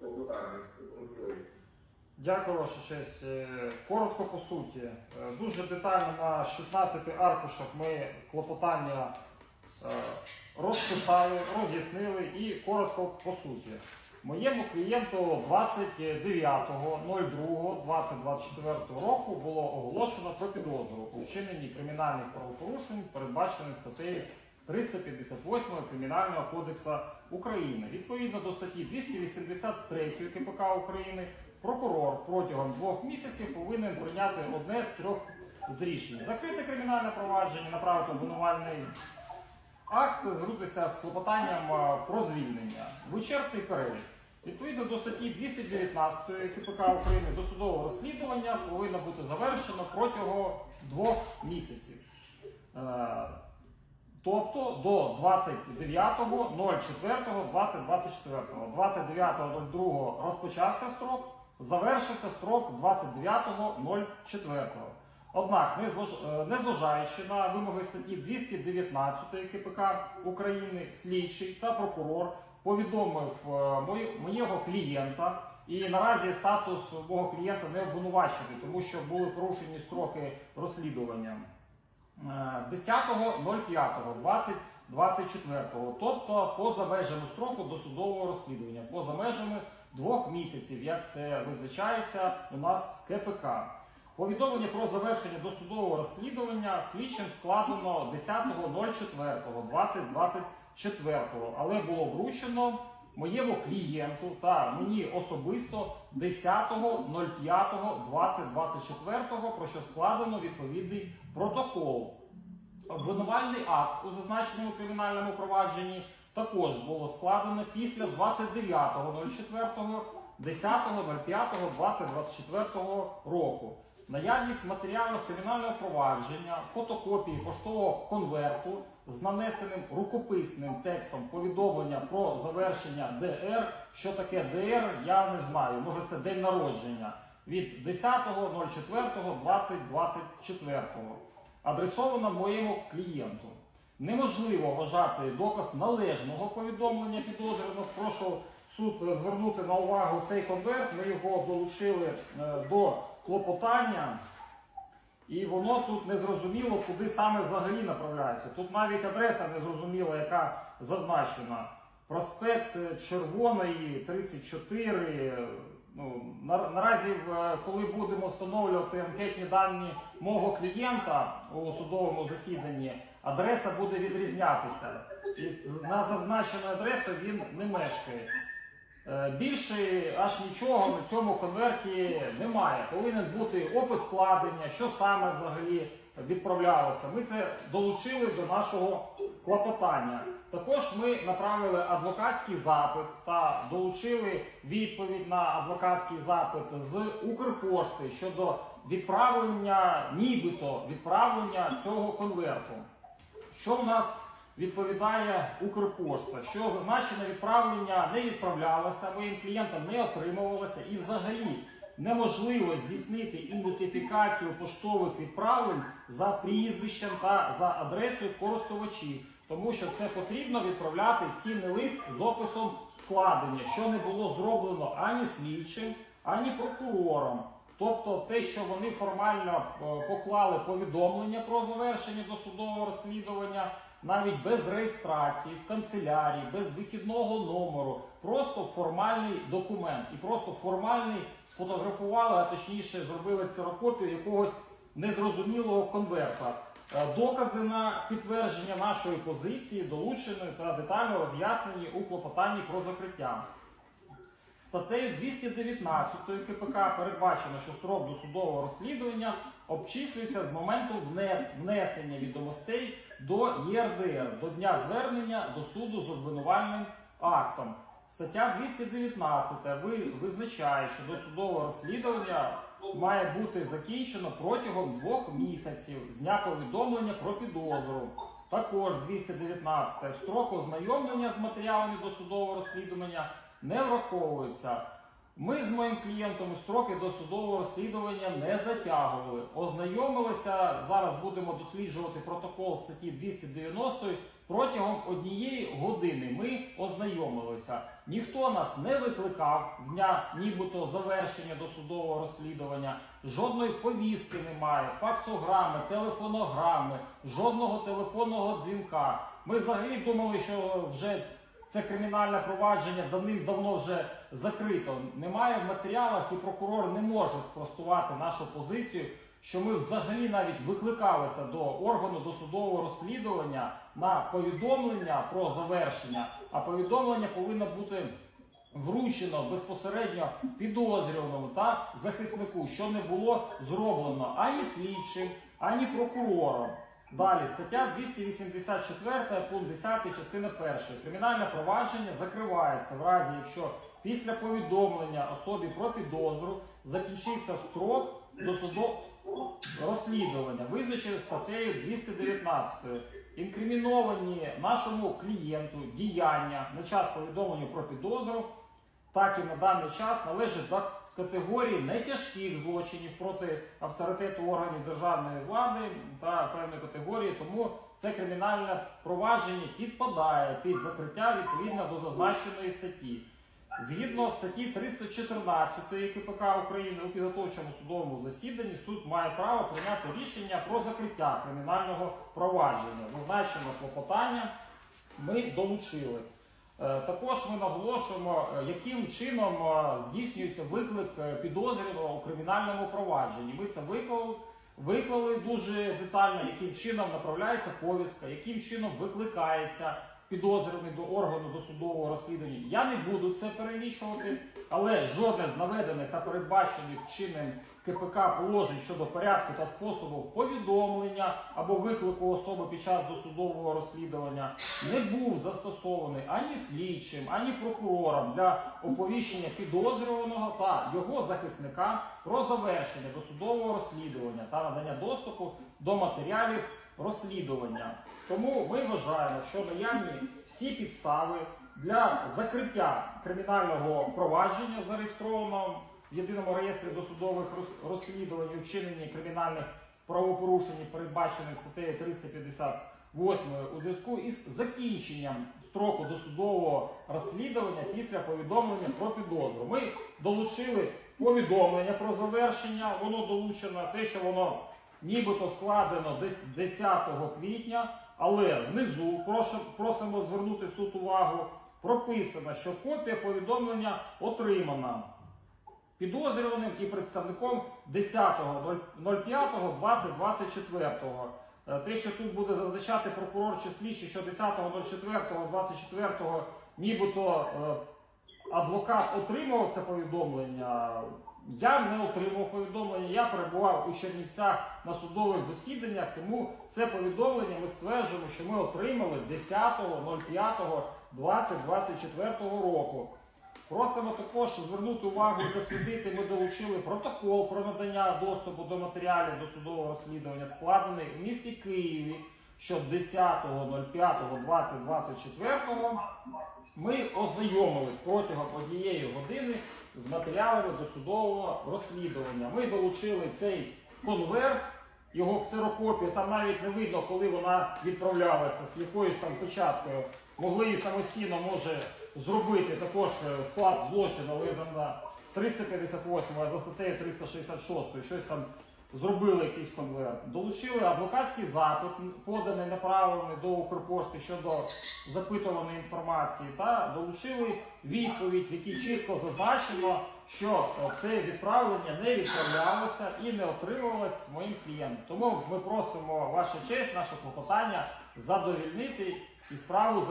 по клопотання. Дякую, ваша честь. Е, Коротко по суті. Е, Дуже детально на 16 аркушах ми клопотання е, розписали, роз'яснили і коротко по суті. Моєму клієнту 29.02.2024 року було оголошено про підозру у вчиненні кримінальних правопорушень, передбачених статтею 358 Кримінального кодексу України. Відповідно до статті 283 КПК України, прокурор протягом двох місяців повинен прийняти одне з трьох з рішень: закрити кримінальне провадження, направити обвинувальний акт, звернутися з клопотанням про звільнення. Вичерпний перелік. Відповідно до статті 219 КПК України досудове розслідування повинно бути завершено протягом двох місяців. Тобто до 29.04.2024. 29.02 розпочався строк, завершився строк 29.04. Однак, незваж- е, незважаючи на вимоги статті 219 КПК України, слідчий та прокурор повідомив е, моєго клієнта, і наразі статус мого клієнта не обвинувачений, тому що були порушені строки розслідування. Е, 10.05.2024, тобто поза межами строку досудового розслідування, поза межами двох місяців, як це визначається у нас КПК. Повідомлення про завершення досудового розслідування слідчим складено 10.04.2024, але було вручено моєму клієнту та мені особисто 10.05.2024, про що складено відповідний протокол. Обвинувальний акт у зазначеному кримінальному провадженні також було складено після 29.04, 10.05.2024 року. Наявність матеріалів кримінального провадження, фотокопії поштового конверту з нанесеним рукописним текстом повідомлення про завершення ДР. Що таке ДР, я не знаю. Може це день народження від 10.04.2024 адресовано моєму клієнту. Неможливо вважати доказ належного повідомлення підозрюваного. Прошу суд звернути на увагу цей конверт. Ми його долучили е, до клопотання, і воно тут не зрозуміло, куди саме взагалі направляється. Тут навіть адреса не зрозуміла, яка зазначена. Проспект е, Червоної 34. Ну, на, наразі, коли будемо встановлювати анкетні дані мого клієнта у судовому засіданні, адреса буде відрізнятися. І на зазначену адресу він не мешкає. Е, Більше аж нічого на цьому конверті немає. Повинен бути опис складення, що саме взагалі відправлялося. Ми це долучили до нашого клопотання. Також ми направили адвокатський запит та долучили відповідь на адвокатський запит з Укрпошти щодо відправлення, нібито відправлення цього конверту. Що в нас відповідає Укрпошта? Що зазначене відправлення не відправлялося, моїм клієнтам не отримувалося і взагалі неможливо здійснити ідентифікацію поштових відправлень за прізвищем та за адресою користувачів, тому що це потрібно відправляти цінний лист з описом вкладення, що не було зроблено ані слідчим, ані прокурором. Тобто те, що вони формально е, поклали повідомлення про завершення досудового розслідування, навіть без реєстрації в канцелярії, без вихідного номеру, просто формальний документ і просто формальний сфотографували, а точніше зробили ксерокопію якогось незрозумілого конверта. Е, Докази на підтвердження нашої позиції долучені та детально роз'яснені у клопотанні про закриття. Статтею 219 КПК передбачено, що строк досудового розслідування обчислюється з моменту внесення відомостей до ЄРДР до дня звернення до суду з обвинувальним актом. Стаття 219 ви- визначає, що досудове розслідування має бути закінчено протягом двох місяців з дня повідомлення про підозру. Також 219 строк ознайомлення з матеріалами досудового розслідування не враховується. Ми з моїм клієнтом строки досудового розслідування не затягували. Ознайомилися. Зараз будемо досліджувати протокол статті 290 протягом однієї години ми ознайомилися. Ніхто нас не викликав з дня нібито завершення досудового розслідування. Жодної повістки немає, факсограми, телефонограми, жодного телефонного дзвінка. Ми взагалі думали, що вже це кримінальне провадження давним-давно вже закрито. Немає в матеріалах, і прокурор не може спростувати нашу позицію, що ми взагалі навіть викликалися до органу досудового розслідування на повідомлення про завершення, а повідомлення повинно бути вручено безпосередньо підозрюваному та захиснику, що не було зроблено ані слідчим, ані прокурором. Далі стаття 284, пункт 10, частина 1. Кримінальне провадження закривається в разі, якщо після повідомлення особі про підозру закінчився строк досудового розслідування, визначений статтею 219. Інкриміновані нашому клієнту діяння на час повідомлення про підозру, так і на даний час належать до категорії нетяжких злочинів проти авторитету органів державної влади та певної категорії, тому це кримінальне провадження підпадає під закриття відповідно до зазначеної статті. Згідно статті 314 КПК України у підготовчому судовому засіданні суд має право прийняти рішення про закриття кримінального провадження. Зазначене клопотання ми долучили. Е, Також ми наголошуємо, е, яким чином е, здійснюється виклик підозрюваного у кримінальному провадженні. Ми це виклали, виклали дуже детально, яким чином направляється повістка, яким чином викликається підозрюваний до органу досудового розслідування. Я не буду це перелічувати, але жодне з наведених та передбачених чинним КПК положень щодо порядку та способу повідомлення або виклику особи під час досудового розслідування не був застосований ані слідчим, ані прокурором для оповіщення підозрюваного та його захисника про завершення досудового розслідування та надання доступу до матеріалів розслідування. Тому ми вважаємо, що наявні всі підстави для закриття кримінального провадження, зареєстрованого в єдиному реєстрі досудових розслідувань у вчиненні кримінальних правопорушень, передбачених статтею 358 у зв'язку із закінченням строку досудового розслідування після повідомлення про підозру. Ми долучили повідомлення про завершення, воно долучено те, що воно нібито складено десь 10 квітня, але внизу просимо звернути суд увагу. Прописано, що копія повідомлення отримана підозрюваним і представником 10.05.2024. Е, Те, що тут буде зазначати прокурор чи слідчий, що 10.04.24 нібито е, адвокат отримав це повідомлення. Я не отримав повідомлення, я перебував у Чернівцях на судових засіданнях, тому це повідомлення ми стверджуємо, що ми отримали 10.05.2024 року. Просимо також звернути увагу і дослідити. Ми долучили протокол про надання доступу до матеріалів до судового розслідування, складений у місті Києві, що 10.05.2024 ми ознайомились протягом однієї години з матеріалами досудового розслідування. Ми долучили цей конверт, його ксерокопію, там навіть не видно, коли вона відправлялася з якоюсь там печаткою. Могли її самостійно може зробити також е, склад злочину, за 358, а за статтею 366 щось там зробили якийсь конверт. Долучили адвокатський запит, поданий направлений до Укрпошти щодо запитуваної інформації, та долучили відповідь, в якій чітко зазначено, що е, це відправлення не відправлялося і не отримувалось моїм клієнтом. Тому ми просимо ваша честь, наше клопотання задовільнити і справу